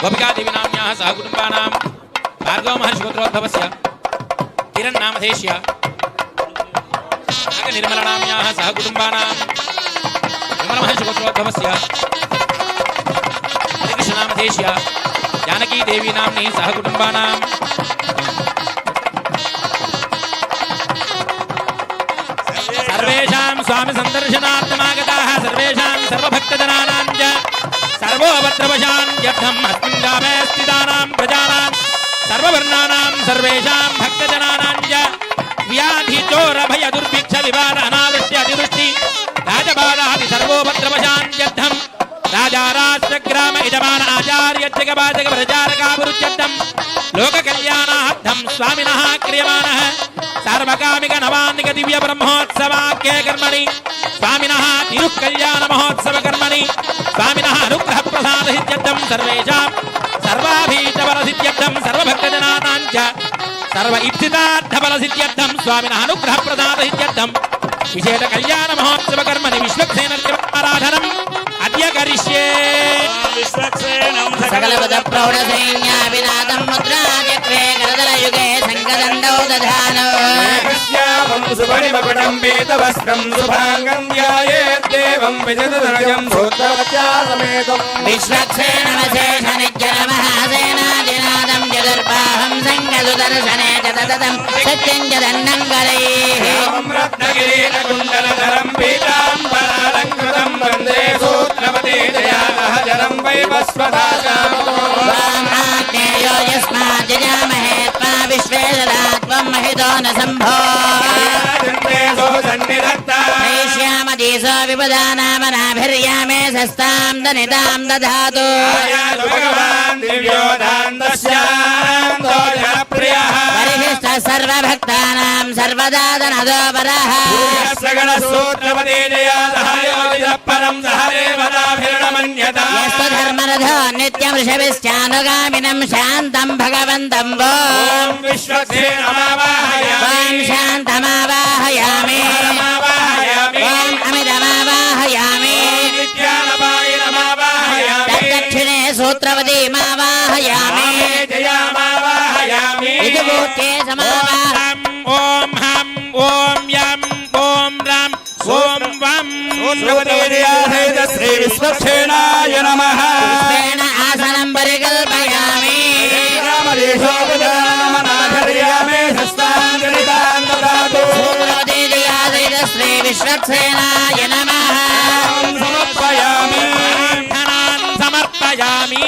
गोपिकादेवीनाम्याः सह कुटुम्बानां भार्गवमहर्षिगोत्रोद्भवस्य किरण्नामधेश्य नागनिर्मलनाम्याः सह कुटुम्बानां विमलमहर्षिगोत्रोद्भवस्य हरिकृष्णनामधेश्य जानकीदेवीनाम्नि सह कुटुम्बानां सर्वेषां स्वामि सन्दर्शनार्थमागताः सर्वेषां सर्वभक्तजनानां च सर्वोपद्रवशान्त्यर्थम् अस्मिन् ग्रामे स्थितानां प्रजानां सर्ववर्णानां सर्वेषां भक्तजनानां च। व्याधिचोरभय दुर्भिक्ष, विवाद, अनावृष्टि, अतिवृष्टि राजबाधादि सर्वोपद्रवशान्त्यर्थम् राजाराष्ट्रग्राम यजमान, आचार्य जगवाचक प्रचारकाभिरुच्यर्थम् लोककल्याणार्थं स्वामिनः दिव्य ब्रह्मोत्सवाख्ये कर्मणि। स्वामिनः, तिरुकल्याण, महोत्सव సర్వేషాం సర్వాభీష్టఫలసిద్ధ్యర్థం సర్వభక్తజనానాంచ సర్వ ఇప్సితార్థఫలసిద్ధ్యర్థం స్వామిన అనుగ్రహప్రదాతసిద్ధ్యర్థం విశేష కళ్యాణ మహోత్సవ కర్మని విశ్వక్సేన ఆరాధనం అద్య కరిష్యే సకలపద ప్రౌఢ సైన్యాభినాథం ముద్రాచక్రే కరదలయుగే సంకదండౌ प्रौढसैन्याभिनादं मुद्राचक्रे करदलयुगे सङ्गदण्डौ दधानो श्यामं सुपरिमकुटं वेदवस्त्रं शुभाङ्गं ध्यायेद्देवं विजतधनुजं सूत्रवत्या समेतम् विश्वक्षेणमशेषनिज्जनमहासेनादिनादं चतुर्बाहं सङ्गसुदर्शने च तततं सत्यं च दण्डं करैः श्यामं रत्नगिरीटकुण्डलधरं पीताम्बरालङ्कृतं वन्दे सूत्रवती दयालः जनं वैवस्वदाचामो वामाग्नेयो यस्मात् जजामहे त्वा विश्वे ददा त्वं महितो न सम्भो वैश्यामदीसो विपदानामनाभिर्यामे सस्तां दनितां दधातु। परिशिष्ट सर्वभक्तानां सर्वदा दनदो वरः। परं यस्तु धर्मरथो नित्यमृषभिश्चानुगामिनं शान्तं भगवन्तं वो। ॐ विश्वक्सेन शान्तमावाहयामि। तद्दक्षिणे मावाहयामि। जयामावाहयामि। इति भूत्ये समावाह ॐ हं ॐ यं ॐ रं ॐ वं। सूत्रपदे श्री विश्वक्षेणाय नमः।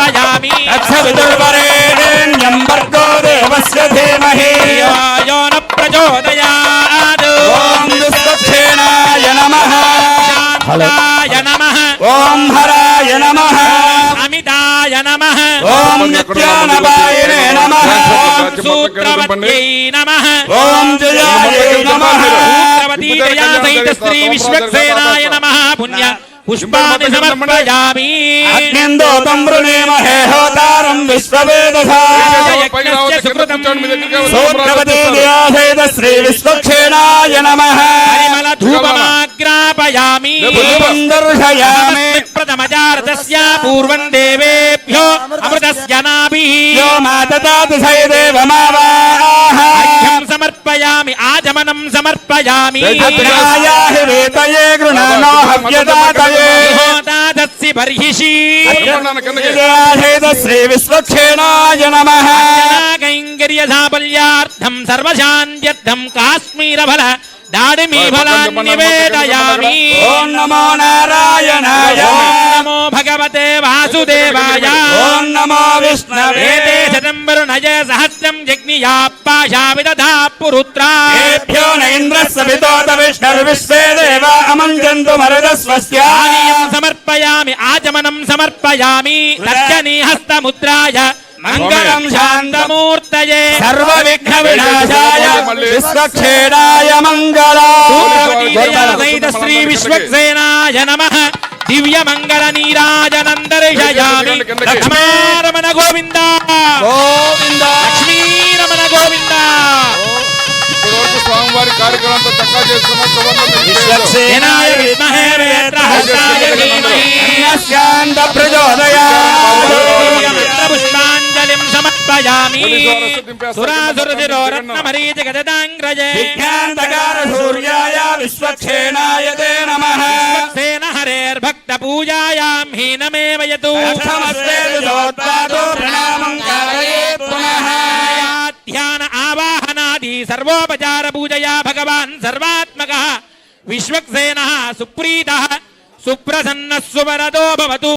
समर्पयामि तत्सवितुर्वरेण्यं भर्गो देवस्य धीमहि। यो न प्रचोदयात्। ॐ नमः। शान्ताय नमः। ॐ हराय नमः। अमिताय नमः। ॐ नित्यानपायिने नमः। सूत्रवत्यै नमः। ॐ जयायै नमः। सूत्रवती दया सहित श्री विश्वक्सेनाय नमः। पुण्य। पुष्पाणि समर्पयामि अग्निन्दोतं वृणीमहे होतारं विश्ववेदसा यज्ञस्य सुकृतं सूत्रवती दयासहित श्री विश्वक्षेणाय नमः परिमल धूपमाग्रापयामि धूपं दर्शयामि प्रथमजारतस्य पूर्वं देवेभ्यो अमृतस्य नाभिः यो माततातु सैदेवमावाह समर्पयामि अग्रायाहि वेतये गृणानो हव्यदातये होतादस्सि बर्हिषि दयासहित श्री विश्वक्षेणाय नमः कैङ्कर्य साफल्यार्थं सर्वशान्त्यर्थं काश्मीरफल दाडिमी फलान् निवेदयामि ॐ नमो नारायणाय ॐ नमो भगवते वासुदेवाय ॐ नमो विष्णवे एते शतं రాజ సహస్రం జగ్నియా సమర్పయామి ఆచమనం సమర్పయామి హస్తముద్రాయ మంగళం శాంతమూర్తయే సర్వ విఘ్న వినాశాయ విశ్వక్షేణాయ మంగళాయ శ్రీ విశ్వక్సేనాయ నమ దివ్య మంగళ నీరాజనందర్శయామి లక్ష్మారమణ గోవిందా కార్యక్రమంతో చక్కగా చేస్తున్న సువర్ణ సేనాయ విద్మహే వేత్రహస్తాయ ధీమహి శాంత ప్రచోదయాత్ పుష్పాంజలిం సమర్పయామి సురాసురశిరోరత్నమరీచ గజదాంగ్రజే విజ్ఞాంతకార సూర్యాయ విశ్వక్షేణాయ తే నమః సేన హరేర్భక్త పూజాయాం హీనమేవ యతు నమస్తే దుదోత్పాదో ప్రణామం सर्वोपचार पूजया भगवान सर्वात्मक विश्वक्सेनः सुप्रीतः सुप्रसन्न सुवरदो भवतु।